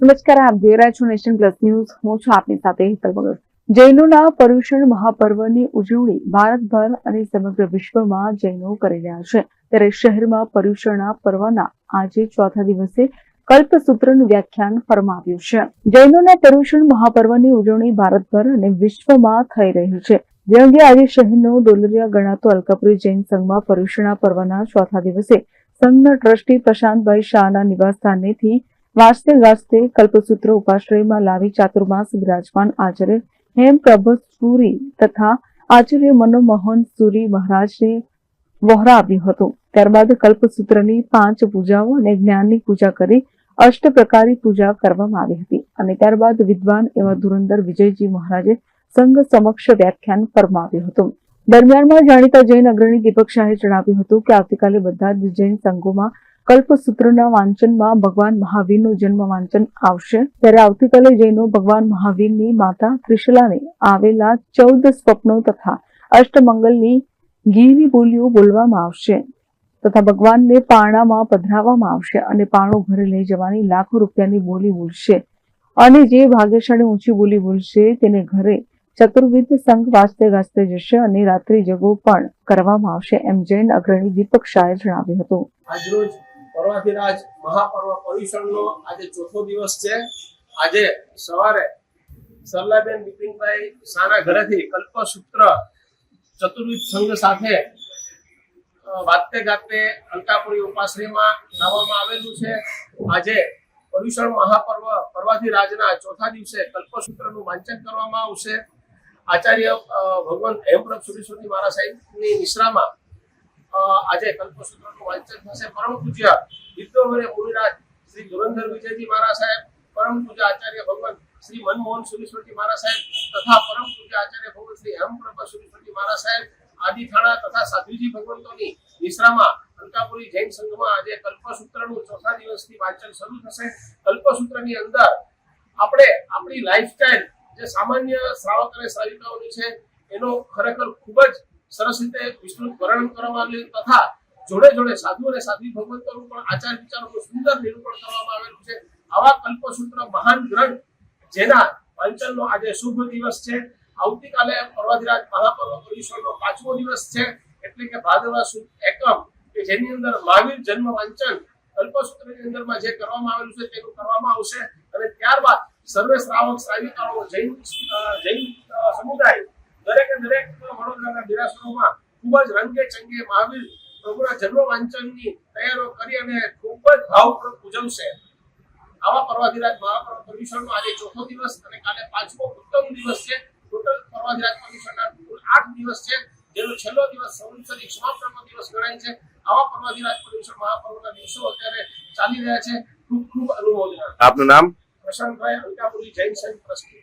નમસ્કાર, આપ જોઈ રહ્યા છો નેશન પ્લસ ન્યૂઝ. હું છું આપની સાથે હિતલ મગર. જૈનોના પર્યુષણ મહાપર્વની ઉજવણી ભારતભર અને સમગ્ર વિશ્વમાં જૈનો કરી રહ્યા છે. ત્યારે શહેરમાં પર્યુષણના પર્વના આજે ચોથા દિવસે કલ્પસૂત્રનું વ્યાખ્યાન ફરમાવ્યું છે. જૈનોના પર્યુષણ મહાપર્વની ઉજવણી ભારતભર અને વિશ્વમાં થઈ રહી છે. જે અંગે આજે શહેરનો ડોલરિયા ગણાતો અલકાપુરી જૈન સંઘમાં પર્યુષણના પર્વના ચોથા દિવસે સંઘના ટ્રસ્ટી પ્રશાંતભાઈ શાહના નિવાસસ્થાનેથી વાંચતે ગાજતે કલ્પસૂત્ર ઉપાશ્રયમાં લાવી ચાતુર્માસ બિરાજમાન આચાર્ય હેમપ્રભ સુરી તથા આચાર્ય મનોમોહન સુરી મહારાજને વહોરાવ્યું હતું. ત્યારબાદ કલ્પસૂત્રની પાંચ પૂજાઓ અને જ્ઞાનની પૂજા કરી અષ્ટ પ્રકારી પૂજા કરવામાં આવી હતી અને ત્યારબાદ વિદ્વાન એવા ધુરંધર વિજયજી મહારાજે સંઘ સમક્ષ વ્યાખ્યાન ફરમાવ્યું હતું. દરમિયાનમાં જાણીતા જૈન અગ્રણી દીપક શાહે જણાવ્યું હતું કે આવતીકાલે બધા જ જૈન સંઘોમાં કલ્પસૂત્રના વાંચનમાં ભગવાન મહાવીરનું જન્મ વાંચન આવશે. ત્યારે આવતીકાલે જૈનો ભગવાન મહાવીરની માતા ત્રિશલાને આવેલા ચૌદ સ્વપ્નો તથા અષ્ટમંગલની ગીરી બોલીઓ બોલવામાં આવશે તથા ભગવાનને પારણામાં પધરાવવામાં આવશે અને પારણું ઘરે લઈ જવાની લાખો રૂપિયાની બોલી બોલશે. અને જે ભાગ્યશાળી ઊંચી બોલી બોલશે તેને ઘરે ચતુર્વિધ સંઘ વાંચતે ગાજતે જશે અને રાત્રિ જગો પણ કરવામાં આવશે એમ જૈન અગ્રણી દીપક શાહે જણાવ્યું હતું. આજરોજ પર્વાધિરાજ મહાપર્વ પર્યુષણનો આજે ચોથો દિવસ છે. આજે સવારે સરલાબેન બિપિનભાઈ શાના ઘરેથી કલ્પસૂત્ર ચતુર્વિધ સંઘ સાથે વાતે ગાતે અંકાપુરી ઉપાશ્રીમાં લાવવામાં આવેલું છે. આજે પર્યુષણ મહાપર્વ પર્વાધિરાજના ચોથા દિવસે કલ્પસૂત્રનું વાંચન કરવામાં આવશે. આચાર્ય ભગવાન હેમપ્રભ સુરેશ્વરજી મહારાજ સાહેબની નિશ્રામાં આજે કલ્પસૂત્રનું વાંચન થશે. પરમ પૂજ્ય વિદ્વવરે મુનિરાજ શ્રી ધુરંધર વિજયજી મહારાજ સાહેબ, પરમ પૂજ્ય આચાર્ય ભગવાન શ્રી મનમોહન સુરેશ્વરજી મહારાજ સાહેબ તથા પરમ પૂજ્ય આચાર્ય ભગવાન શ્રી હેમપ્રભા સુરેશ્વરજી મહારાજ સાહેબ, આદિ થાણા તથા સાધુજી ભગવંતોની નિશ્રામાં અંકાપુરી જૈન સંઘમાં આજે કલ્પસૂત્રનું ચોથા દિવસથી વાંચન શરૂ થશે. કલ્પસૂત્રની અંદર આપણે આપણી લાઈફસ્ટાઈલ જે સામાન્ય શ્રાવક અને શ્રાવિકાઓની છે, એનો ખરેખર ખૂબ જ સરસ રીતે વિસ્તૃત વર્ણન કરવામાં તથા જોડે જોડે સાધુ અને સાધ્વી ભગવંતોનું પણ આચાર વિચારોનું સુંદર નિરૂપણ કરવામાં આવેલું છે. આવા કલ્પસૂત્ર મહાન ગ્રંથ, જેના વાંચનનો આજે શુભ દિવસ છે. આવતીકાલે પર્વાધિરાજ મહાપર્વ પર્યુષણનો પાંચમો દિવસ છે. એટલે કે ભાદરવા સુદ એકમ, કે જેની અંદર મહાવીર જન્મ વાંચન કલ્પસૂત્રની અંદરમાં જે કરવામાં આવેલું છે તેનું કરવામાં આવશે. અને ત્યારબાદ સર્વે શ્રાવક શ્રાવિકાઓ જૈન જૈન સમુદાય દરેકે દરેક વડોદરાના દેરાસરોમાં ખૂબ જ રંગે ચંગે મહાવીર પ્રભુના જન્મ વાંચનની તૈયારો કરી અને ખૂબ જ ભાવપૂર્વક ઉજવશે. આવા પર્વાધિરાજ મહાપર્વ પરમેશ્વરનો આજે ચોથો દિવસ અને કાલે પાંચમો ઉત્તમ દિવસ છે. ટોટલ પર્વાધિરાજ પરમેશ્વરના કુલ આઠ દિવસ છે. જેનો છેલ્લો દિવસ સંવત્સરી સમાપનનો દિવસ ગણાય છે. આવા પર્વાધિરાજ પરમેશ્વર મહાપર્વના દિવસો અત્યારે ચાલી રહ્યા છે. ખૂબ ખૂબ અનુમોદના. આપનું નામ? Prashantbhai Ankapuri Jain Sangh trustee.